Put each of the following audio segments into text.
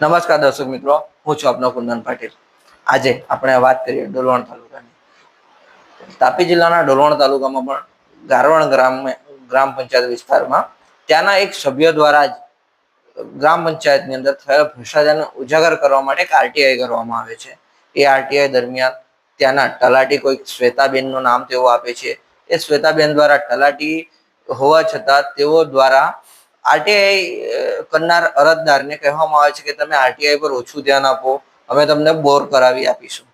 નમસ્કાર દર્શક મિત્રો, હું છું આપનો કુંદન પાટીલ. આજે આપણે વાત કરીએ ડોલવણ તાલુકાની. તાપી જિલ્લાના ડોલવણ તાલુકામાં પણ ગારવણ ગ્રામ ગ્રામ પંચાયત વિસ્તારમાં ત્યાંના એક સભ્ય દ્વારા જ ગ્રામ પંચાયતની અંદર થયેલ ભ્રષ્ટાચારને ઉજાગર કરવા માટે એક આરટીઆઈ કરવામાં આવે છે. એ આરટીઆઈ દરમિયાન ત્યાંના તલાટી કોઈક શ્વેતાબેનનું નામ તેઓ આપે છે. એ શ્વેતાબેન દ્વારા તલાટી હોવા છતાં તેઓ દ્વારા આરટીઆઈ કરનાર અરજદારને કહેવામાં આવે છે કે તમે આરટીઆઈ પર ઓછું ધ્યાન આપો, અમે તમને બોર કરાવી આપીશું.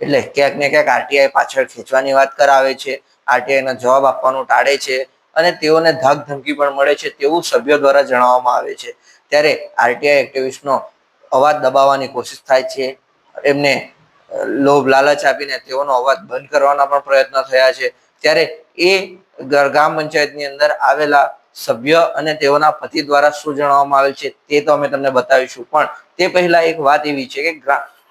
એટલે ક્યાંક ને ક્યાંક આરટીઆઈ પાછળ ખેંચવાની વાત કરાવે છે આરટીઆઈનો જવાબ આપવાનું ટાળે છે અને તેઓને ધાક ધમકી પણ મળે છે તેવું સભ્યો દ્વારા જણાવવામાં આવે છે. ત્યારે આરટીઆઈ એક્ટિવિસ્ટનો અવાજ દબાવવાની કોશિશ થાય છે. એમને લોભ લાલચ આપીને તેઓનો અવાજ બંધ કરવાના પણ પ્રયત્ન થયા છે. ત્યારે એ ગામ પંચાયતની અંદર આવેલા સભ્ય અને તેઓના પતિ દ્વારા શું જણાવવામાં આવેલ છે તે તો અમે તમને બતાવીશું. પણ તે પહેલા એક વાત એવી છે કે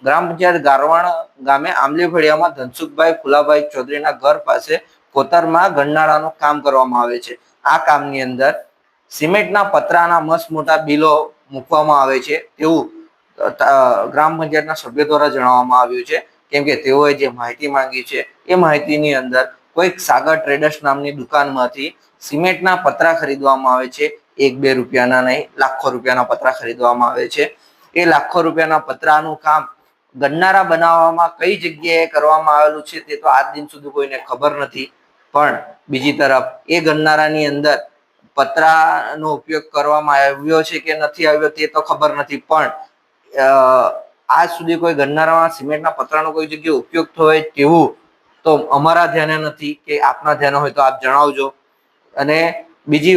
ગ્રામ પંચાયત ગારવાણ ગામે આંબલી ફળિયામાં ધનસુખભાઈ ફુલાભાઈ ચૌધરીના ઘર પાસે કોતરમાં ગરનાળાનું કામ કરવામાં આવે છે. આ કામની અંદર સિમેન્ટના પતરાના મસ્ત મોટા બિલો મૂકવામાં આવે છે. તેવું ગ્રામ પંચાયતના સભ્ય દ્વારા જણાવવામાં આવ્યું છે. કેમ કે તેઓએ જે માહિતી માંગી છે એ માહિતીની અંદર કોઈક સાગર ટ્રેડર્સ નામની દુકાનમાંથી સિમેન્ટના પતરા ખરીદવામાં આવે છે. એક, બે રૂપિયાના નહીં, લાખો રૂપિયાના પતરા ખરીદવામાં આવે છે. એ લાખો રૂપિયાના પતરાનું કામ ગન્નારા બનાવવામાં કઈ જગ્યાએ કરવામાં આવેલું છે તે તો આજ દિન સુધી કોઈને ખબર નથી. પણ બીજી તરફ એ ગન્નારાની અંદર પતરાનો ઉપયોગ કરવામાં આવ્યો છે કે નથી આવ્યો તે તો ખબર નથી. પણ આજ સુધી કોઈ ગન્નારામાં સિમેન્ટના પતરાનો કોઈ જગ્યાએ ઉપયોગ થયો હોય તેવું તો અમારા ધ્યાને નથી કે આપના ધ્યાને હોય તો આપ જણાવજો. અને બીજી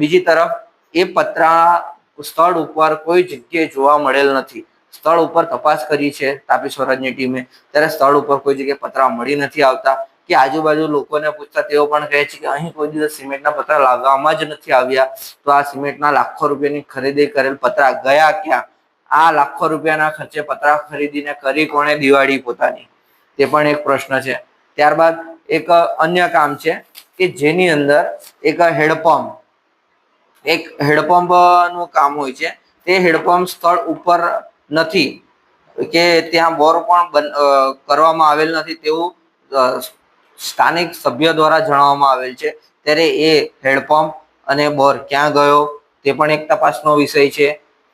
બીજી તરફ, એ પતરા સ્થળ ઉપર કોઈ જગ્યાએ જોવા મળેલ નથી. સ્થળ ઉપર તપાસ કરી છે તાપી સ્વરાજની ટીમે. ત્યારે સ્થળ ઉપર કોઈ જગ્યાએ પતરા મળી નથી આવતા. કે આજુબાજુ લોકોને પૂછતા તેઓ પણ કહે છે કે અહીં કોઈ દિવસ સિમેન્ટના પતરા લાવવામાં જ નથી આવ્યા. તો આ સિમેન્ટના લાખો રૂપિયાની ખરીદી કરેલ પતરા ગયા ક્યાં? આ લાખો રૂપિયાના ખર્ચે પતરા ખરીદીને કરી કોણે દિવાળી પોતાની? તે પણ એક પ્રશ્ન છે. ત્યારબાદ એક અન્ય કામ છે કે જેની અંદર એક હેડપંપ, એક હેડપંપનું કામ હોય છે. તે હેડપંપ સ્થળ ઉપર નથી કે ત્યાં બોર પણ કરવામાં આવેલ નથી તેવું સ્થાનિક સભ્ય દ્વારા જણાવવામાં આવેલ છે. ત્યારે એ હેડપંપ અને બોર ક્યાં ગયો તે પણ એક તપાસનો વિષય છે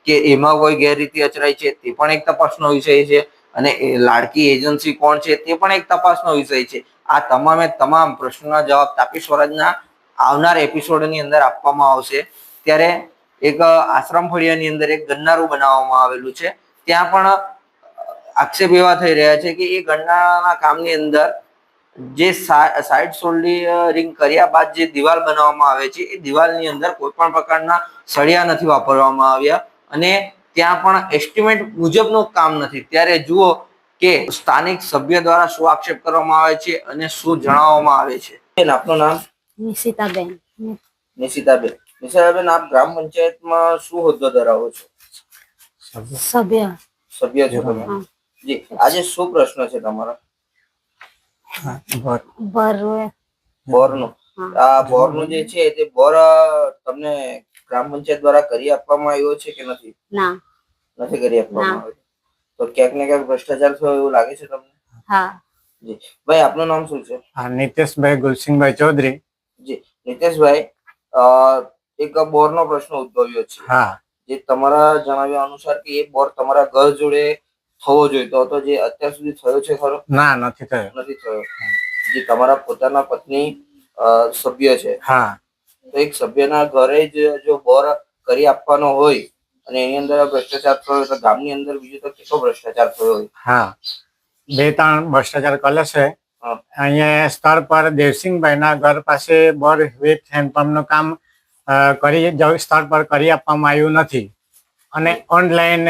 કે એમાં કોઈ ગેરરીતિ અચરાય છે તે પણ એક તપાસનો વિષય છે. અને લાડકી એજન્સી કોણ છે તે પણ એક તપાસનો વિષય છે. આ તમામે તમામ પ્રશ્નોના જવાબ તાપી સ્વરાજના આવનાર એપિસોડની અંદર આપવામાં આવશે. ત્યારે એક આશ્રમ ફળિયાની અંદર એક ગન્નારું બનાવવામાં આવેલું છે. ત્યાં પણ આક્ષેપ એવા થઈ રહ્યા છે કે એ ગન્નાના કામની અંદર જે સાઇડ સોલ્ડરિંગ કર્યા બાદ જે દિવાલ બનાવવામાં આવે છે, એ દિવાલની અંદર કોઈ પણ પ્રકારના સળિયા નથી વાપરવામાં આવ્યા. અને ત્યાં પણ એસ્ટિમેટ મુજબનું કામ નથી. ત્યારે જુઓ કે સ્થાનિક સભ્ય દ્વારા શું આક્ષેપ કરવામાં આવે છે અને શું જણાવવામાં આવે છે. બેન, આપનું નામ? નિશિતાબેન. નિશિતાબેન. નિશિતાબેન આપ ગ્રામ પંચાયતમાં શું હોદ્દો ધરાવો છો? સભ્ય. સભ્ય છો તમે? જી આજે શું પ્રશ્ન છે તમારો? બોરનો હા. બોરનું જે છે તે બોર તમને ગ્રામ પંચાયત દ્વારા કરી આપવામાં આવ્યો છે કે નથી? ના. નથી કરી આપવામાં આવ્યો? તો ક્યાંક ને ક્યાંક ભ્રષ્ટાચાર થયો એવું લાગે છે તમને? હા. જી. ભાઈ આપનું નામ શું છે? હા નિતેશભાઈ ગુલસિંહભાઈ ચૌધરી. જી. નિતેશભાઈ એક એક બોરનો પ્રશ્ન ઉદ્ભવ્યો છે. હા. જે તમારા જણાવ્યા અનુસાર કે એ બોર તમારા ઘર જોડે થવો જોઈતો હતો જે અત્યાર સુધી થયો છે ખરો? ના નથી થયો. નથી થયો. જે તમારા પોતાના પત્ની સભ્ય છે. હા. તો એક સભ્યના ઘરે જ જો બોર કરી આપવાનો હોય અને એની અંદર ભ્રષ્ટાચાર થયો તો ગામની અંદર બીજો તો કેટલો ભ્રષ્ટાચાર થયો હોય? હા. બે ત્રણ ભ્રષ્ટાચાર કરેલો છે. અહીંયા સ્થળ પર દેવસિંહભાઈ ના ઘર પાસે બોર વેટ હેન્ડપંપનું કામ કરી સ્થળ પર કરી આપવામાં આવ્યું નથી. અને ઓનલાઈન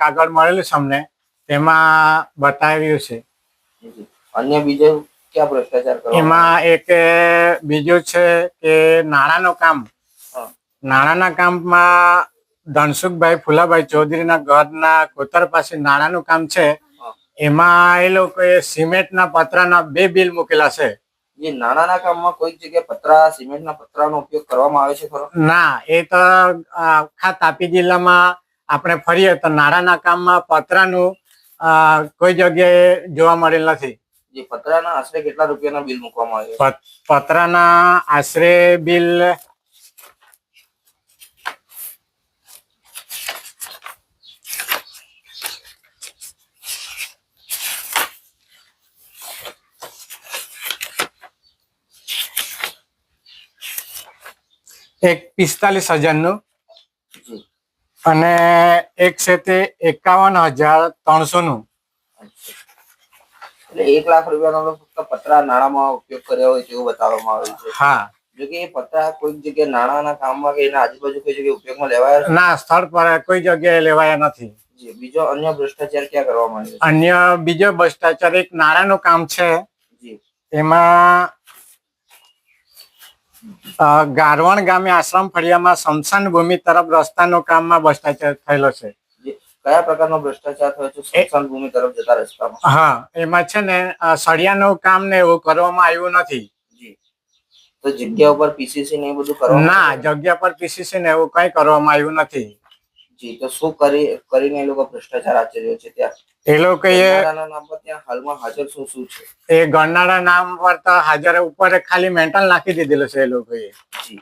કાગળ મળેલું છે અમને તેમાં બતાવ્યું છે. અન્ય બીજો ક્યાં ભ્રષ્ટાચાર કરો એમાં એક બીજું છે કે નાણાંનું કામ. નાણાંના કામમાં ધનસુખભાઈ ફુલાભાઈ ચૌધરીના ઘરના કોતર પાસે નાણાંનું કામ છે. એમાં એ લોકોએ સિમેન્ટના પતરાના બે બિલ મૂકેલા છે. એ નાણાંના કામમાં કોઈ જગ્યાએ પતરા સિમેન્ટના પતરાનો ઉપયોગ કરવામાં આવે છે ખરો? ના એ તો આખા તાપી જિલ્લામાં આપણે ફરીએ તો નાણાંના કામમાં પતરાનું કોઈ જગ્યાએ જોવા મળેલ નથી. જે પતરાના આશરે કેટલા રૂપિયાના બિલ મૂકવામાં આવે છે? પ- પતરાના આશરે બિલ એક પિસ્તાલીસ હજારનું અને એક છે તે એકાવન હજાર ત્રણસોનું. એટલે એક લાખ રૂપિયાનો ફક્ત પતરા નાણામાં ઉપયોગ કર્યો હોય તેવું બતાવવામાં આવ્યું છે. હા. જો કે એ પતરા કોઈક જગ્યાએ નાણાના કામમાં કે એના આજુબાજુ કોઈ જગ્યાએ ઉપયોગમાં લેવાયા? ના સ્થળ પર કોઈ જગ્યાએ લેવાયા નથી. બીજો અન્ય ભ્રષ્ટાચાર ક્યાં કરવામાં આવ્યો છે? અન્ય બીજો ભ્રષ્ટાચાર એક નાણાનું કામ છે. એમાં ગારવણ ગામે આશ્રમ ફળિયામાં સ્મશાન ભૂમિ તરફ રસ્તાનું કામમાં ભ્રષ્ટાચાર થયેલો છે. કયા પ્રકારનો ભ્રષ્ટાચાર થયો છે? સ્મશાન ભૂમિ તરફ જતા રસ્તામાં. હા એમાં છે ને સળિયાનું કામ ને એવું કરવામાં આવ્યું નથી. તો જગ્યા ઉપર પીસીસી ને બધું કરવામાં ના આવ્યું? જગ્યા પર પીસીસી ને એવું કઈ કરવામાં આવ્યું નથી. જી તો શું કરી કરીને એ લોકો ભ્રષ્ટાચાર આચર્યો છે ત્યાં? એ લોકોએ ગરનાળાના નામ પર ત્યાં હાલમાં હાજર શું શું છે? એ ગણનારા નામ પર તો હાજર ઉપર ખાલી મેન્ટલ નાખી દીધેલું છે એ લોકોએ જી.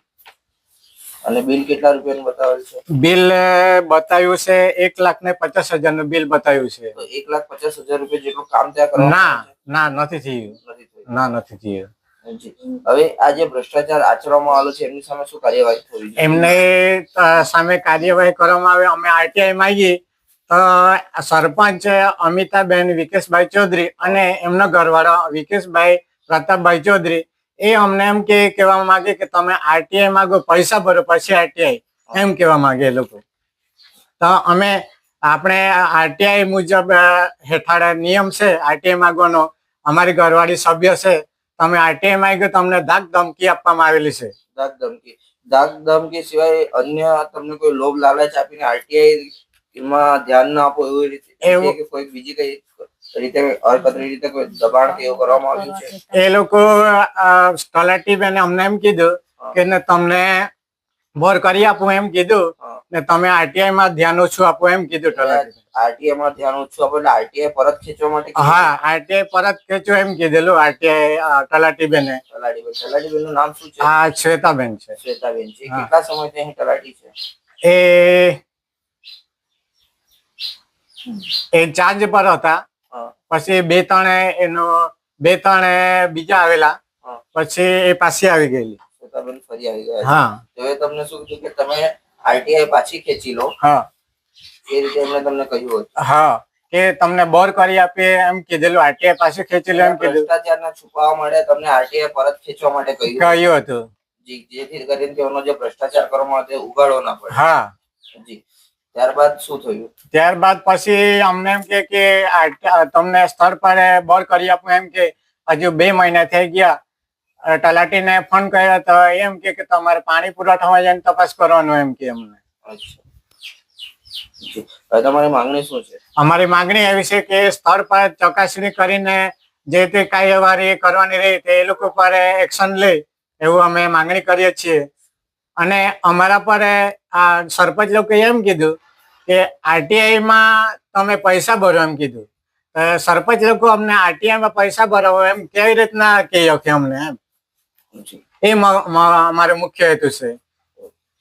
અને બિલ કેટલા રૂપિયાનું બતાવેલ છે? બિલ બતાવ્યું છે એક લાખ ને પચાસ હજારનું બિલ બતાવ્યું છે. તો એક લાખ પચાસ હજાર રૂપિયા જેટલું કામ ત્યાં કરવામાં ના ના નથી થયું. છે? નથી થયું. ના નથી થયું. હવે આ જે ભ્રષ્ટાચાર આચરવામાં આવેલો છે એમની સામે શું કાર્યવાહી થવી એમને સામે કાર્યવાહી કરવામાં આવે. અમે આરટીઆઈ માંગી તો સરપંચ અમિતાબેન વિકેશભાઈ ચૌધરી અને એમનો ઘરવાળો વિકેશભાઈ પ્રતાપભાઈ ચૌધરી એ અમને એમ કે કહેવા માંગે કે તમે આરટીઆઈ માંગો પૈસા ભરો પછી આરટીઆઈ એમ કહેવા માંગે એ લોકો. તો અમે આપણે આરટીઆઈ મુજબ હેઠળ નિયમ છે આરટીઆઈ માંગવાનો. અમારી ઘરવાળી સભ્ય છે. તમે આરટીઆઈ માંગ્યો તમને ધાક ધમકી આપવામાં આવેલી છે. દાગ ધમકી. દાગ ધમકી સિવાય અન્ય તમને કોઈ લોભ લાલચ આપીને આરટીઆઈ માં ધ્યાન ના આપો એવી રીતે કોઈ બીજી કઈ રીતે અકતરી રીતે કોઈ દબાણ કે એવું કરવામાં આવ્યું છે? એ લોકો અમને એમ કીધું કે તમને બોર કરી આપું એમ કીધું ને તમે આરટીઆઈ માં ધ્યાન ઓછું આપો એમ કીધું આરટીઆઈ માં ધ્યાન ઓછું આપો એટલે આરટીઆઈ પરત ખેંચવા માટે હા આરટીઆઈ પરત ખેંચો એમ કીધેલું આરટીઆઈ તલાટી બેને તલાટીબેન. તલાટીબેન. નું નામ શું છે? શ્વેતાબેન છે. શ્વેતાબેન. છે કેટલા સમયથી અહીં તલાટી છે? એ એ ચાર્જ પર હતા. હા. પછી બે ત્રણ એનો બે ત્રણ બીજા આવેલા. પછી એ પાછી આવી ગયેલી. ફરી આવી ગયા હા. તો એ તમને શું કીધું કે તમે આરટીઆઈ પાછી ખેંચી લો. હા. એ રીતે એમણે તમને કહ્યું હા. કે તમને બોર કરી આપીએ એમ કીધેલું આરટીઆઈ પાસે ખેંચી લો એમ કીધું ભ્રષ્ટાચારના છુપાવવા માટે તમને આરટીઆઈ પરત ખેંચવા માટે કહ્યું. કહ્યું હતું. જી જેથી કરીને તેઓનો જે ભ્રષ્ટાચાર કરવામાં આવે તે ઉગાડવો ના પડે. હા. જી. ત્યારબાદ શું થયું? ત્યારબાદ પછી અમને એમ કે કે તમને સ્થળ પર બોર કરી આપું એમ કે હજુ બે મહિના થઈ ગયા. તલાટીને ફોન કર્યો તો એમ કે કે તમારે પાણી પુરવઠામાં જઈને તપાસ કરવાનું એમ કે અમને. તમારી માંગણી શું છે? અમારી માંગણી એવી છે કે સ્થળ પર ચકાસણી કરીને જે તે કાર્યવાહી કરવાની રહી તે એ લોકો પર એક્શન લે એવું અમે માંગણી કરીએ છીએ. અને અમારા પર આ સરપંચ લોકોએ એમ કીધું કે આરટીઆઈ માં તમે પૈસા ભરો એમ કીધું. સરપંચ લોકો અમને આરટીઆઈ માં પૈસા ભરાવો એમ કેવી રીતના કહી શકે અમને એમ? એ મ- મ- અમારો મુખ્ય હેતુ છે.